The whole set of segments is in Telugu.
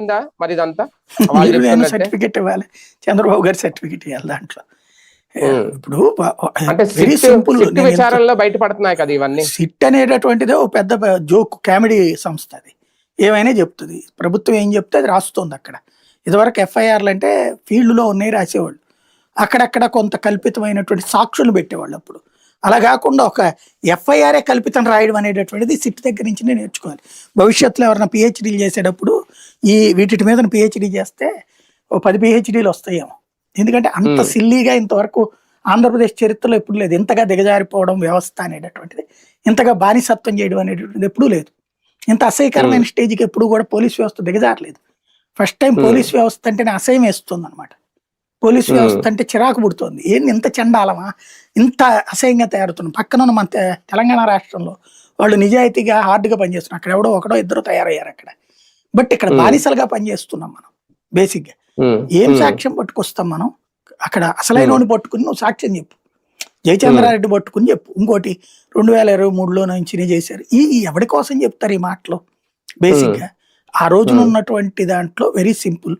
ఉందా? మరి ఇదంతా? సర్టిఫికెట్ ఇవ్వాలి. చంద్రబాబు గారు సర్టిఫికెట్ ఇవ్వాలి దాంట్లో. ఇప్పుడు అంటే సింపుల్ బయటపడుతున్నాయి కదా ఇవన్నీ. సిట్ అనేటటువంటిదే ఓ పెద్ద జోక్ కామెడీ సంస్థ అది. ఏమైనా చెప్తుంది. ప్రభుత్వం ఏం చెప్తే అది రాస్తుంది అక్కడ. ఇదివరకు ఎఫ్ఐఆర్లు అంటే ఫీల్డ్లో ఉన్నాయి రాసేవాళ్ళు. అక్కడక్కడ కొంత కల్పితమైనటువంటి సాక్షులు పెట్టేవాళ్ళు అప్పుడు. అలా కాకుండా ఒక ఎఫ్ఐఆర్ఏ కల్పితం రాయడం అనేటటువంటిది సిట్ దగ్గర నుంచి నేర్చుకోవాలి. భవిష్యత్తులో ఎవరైనా పిహెచ్డీలు చేసేటప్పుడు ఈ వీటి మీద పిహెచ్డీ చేస్తే ఓ పది పిహెచ్డీలు వస్తాయేమో. ఎందుకంటే అంత. సిల్లీగా ఇంతవరకు ఆంధ్రప్రదేశ్ చరిత్రలో ఎప్పుడు లేదు. ఇంతగా దిగజారిపోవడం వ్యవస్థ అనేటటువంటిది ఇంతగా బానిసత్వం చేయడం అనేటటువంటిది ఎప్పుడూ లేదు. ఇంత అసహ్యకరమైన స్టేజ్కి ఎప్పుడు కూడా పోలీస్ వ్యవస్థ దిగజారలేదు. First time. పోలీస్ వ్యవస్థ అంటేనే అసహ్యం వేస్తుంది అనమాట పోలీస్. వ్యవస్థ అంటే చిరాకు పుడుతోంది. ఏంది ఇంత చండాలమా? ఇంత అసహ్యంగా తయారుతున్నాం పక్కన మన తెలంగాణ రాష్ట్రంలో వాళ్ళు నిజాయితీగా హార్డ్గా పనిచేస్తున్నారు. అక్కడ ఎవడో ఒకడో ఇద్దరు తయారయ్యారు అక్కడ. బట్ ఇక్కడ. బానిసలుగా పనిచేస్తున్నాం మనం బేసిక్గా. ఉమ్, ఏం సాక్ష్యం పట్టుకొస్తాం మనం? అక్కడ అసలైన పట్టుకుని నువ్వు సాక్ష్యం చెప్పు. జయచంద్రారెడ్డి పట్టుకుని చెప్పు. ఇంకోటి రెండు వేల ఇరవై మూడులో నుంచి చేశారు. ఈ ఎవరి కోసం చెప్తారు ఈ మాటలు? బేసిక్గా ఆ రోజున. ఉన్నటువంటి దాంట్లో వెరీ సింపుల్.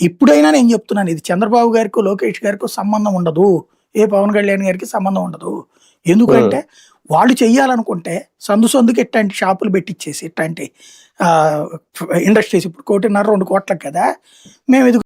ఇప్పుడైనా నేను చెప్తున్నాను ఇది చంద్రబాబు గారికి లోకేష్ గారికి సంబంధం ఉండదు. ఏ పవన్ కళ్యాణ్ గారికి సంబంధం ఉండదు. ఎందుకంటే వాళ్ళు చెయ్యాలనుకుంటే సందు సందుకు ఇట్లాంటి షాపులు పెట్టించేసి ఇట్లాంటి ఇండస్ట్రీస్ ఇప్పుడు కోటిన్నర రెండు కోట్లకు కదా మేము ఇది